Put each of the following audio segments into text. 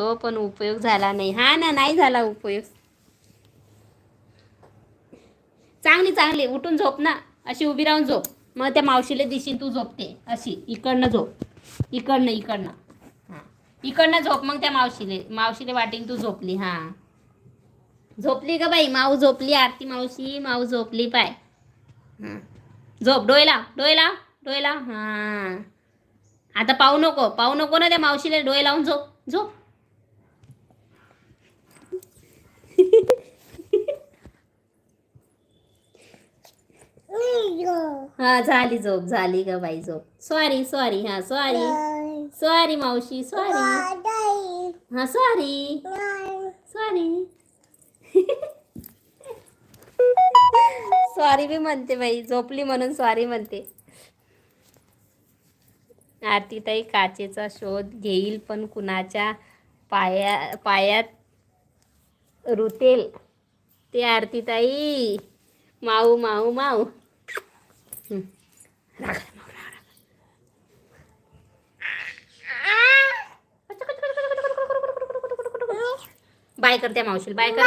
होतो पण उपयोग झाला नाही. हा ना नाही झाला उपयोग. चांगली चांगली. उठून झोप ना. अशी उभी राहून झोप. मग त्या मावशीला दिशील तू झोपते. अशी. इकडनं झोप. इकडनं इकडनं. हां. इकडनं झोप मग त्या मावशीले. मावशीले वाटेन तू झोपली. हां. झोपली का बाई. माऊ झोपली. आरती मावशी माऊ झोपली पाय. हां. झोप. डोयला डोयला डोयला हां. आता पाहू नको. पाहू नको ना त्या मावशीला. डोळे लावून झोप. झोप. हा झाली झोप झाली ग बाई झोप. सॉरी सॉरी हा सॉरी सॉरी मावशी सॉरी हा सॉरी सॉरी सॉरी बी म्हणते बाई झोपली म्हणून सॉरी म्हणते. आरतीताई काचेचा शोध घेईल पण कुणाच्या पाया पायात रुतेल. ते आरतीताई माऊ माऊ माऊ. माऊ, बाय कर त्या मावशील बाय कर.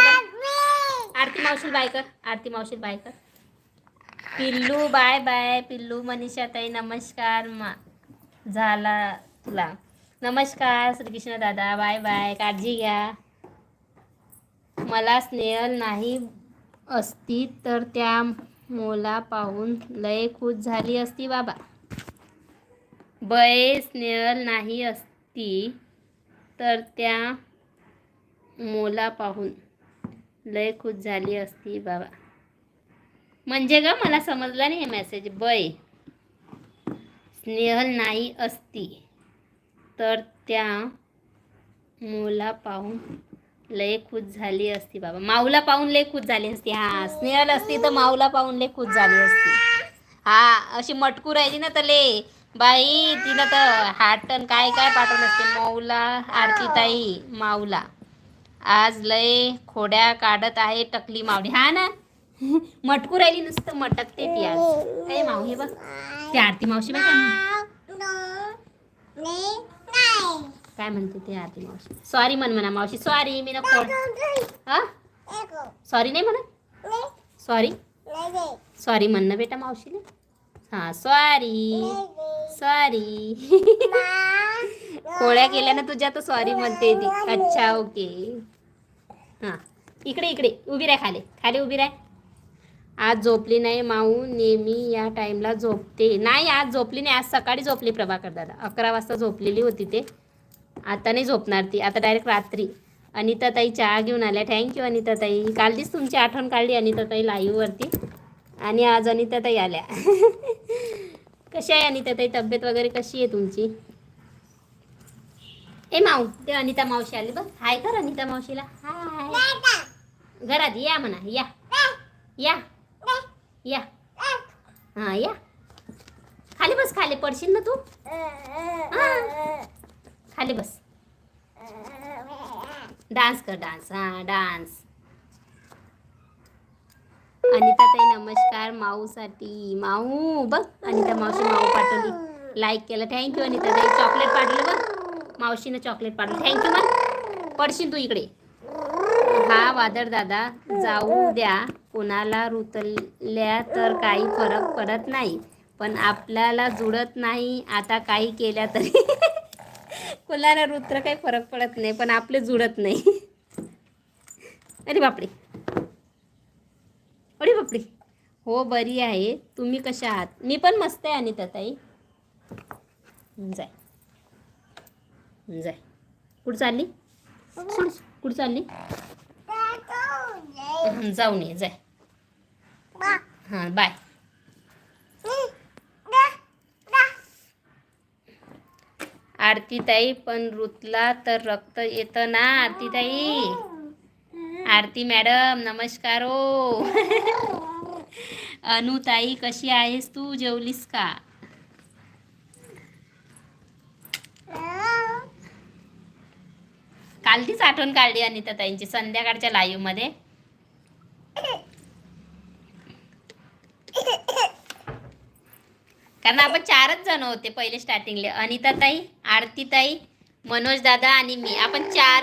आरती मावशील बाय कर आरती मावशील बाय कर. पिल्लू बाय बाय. पिल्लू मनीषा ताई नमस्कार. मा झाला तुला. नमस्कार श्रीकृष्ण दादा. Bye bye. काळजी घ्या. मला स्नेहल नाही असती तर त्या मोला पाहून लय खुश झाली असती बाबा. बये स्नेहल नाही असती तर त्या मोला पाहून लय खुश झाली असती बाबा. म्हणजे ग मला समजला नाही हे मेसेज बय. स्नेहल नाही असती तर त्या मुला पाहून लय खुश झाली असती बाबा. माऊला पाहून लय खुश झाली असती. हा स्नेहल असती तर माऊला पाहून लय खुश झाली असती. हा अशी मटकू राहिली ना तर ले बाई तिला तर हाटन काय काय पाठवलं असते. मऊला आरतीताई माऊला. आज लय खोड्या काढत आहे टकली मावडी हा ना? मटकू राहिली नुसतं मटकते ती आज. काय माऊ हे बघ. ती आरती मावशी बघ काय म्हणते ते आरती मावशी? सॉरी म्हण म्हणा मावशी. सॉरी मी ना हा? सॉरी नाही म्हणा सॉरी सॉरी म्हण ना बेटा मावशीने हा सॉरी सॉरी कोळ्या केल्या ना तुझ्या तर सॉरी म्हणते ती. अच्छा ओके हां. इकडे इकडे. उभी राह खाली. खाली उभी राह आज झोपली नाही माऊ नेहमी या टाईमला झोपते. नाही आज झोपली नाही. आज सकाळी झोपली प्रभाकर दादा. अकरा वाजता झोपलेली होती ते. आता नाही झोपणार ती. आता डायरेक्ट रात्री. अनिताताई चहा घेऊन आल्या. थँक्यू अनिताताई. कालचीच तुमची आठवण काढली अनिता ताई लाईव्हवरती आणि आज अनिताताई आल्या. कशी आहे अनिताताई? तब्येत वगैरे कशी आहे तुमची? ए माऊ ते अनिता मावशी आली बघ. हाय कर अनिता मावशीला. हाय घरात या म्हणा. या. या. या. हा या. खाली बस खाली पडशील ना तू? खाली बस. डान्स कर डान्स हा डान्स अनिता ताई नमस्कार माऊसाठी. माऊ बघ अनिता मावशी माऊ पाठवली. लाईक केलं. थँक्यू अनिता ताई. चॉकलेट पाठवलं बघ. मावशीनं चॉकलेट पाठवलं. थँक्यू मग पडशील तू इकडे. हा वादळ दादा जाऊ द्या. कोणाला रुतल्या तर काही फरक पडत नाही. पण आपल्याला जुळत नाही. आता काही केल्या तरी. कोणाला रुत्र काही फरक पडत नाही पण आपले जुळत नाही. अरे बापरे. अरे बापरे. हो बरी आहे. तुम्ही कशा आहात? मी पण मस्त आहे अनिता ताई. जाय. जाय. कुठं चालली? कुठं चालली? जाऊन ये जाय. हां बाय. आरतीताई पण रुतला तर रक्त येतं ना आरतीताई? आरती मॅडम नमस्कार हो अनुताई कशी आहेस तू? जेवलीस का? काल तीच आठवण काढली अनिता ताईंची संध्याकाळच्या लाईव्हमध्ये. कारण आपण चारच जण होते पहिले स्टार्टिंगले अनिता ताई आरतीताई मनोज दादा आणि मी. आपण चार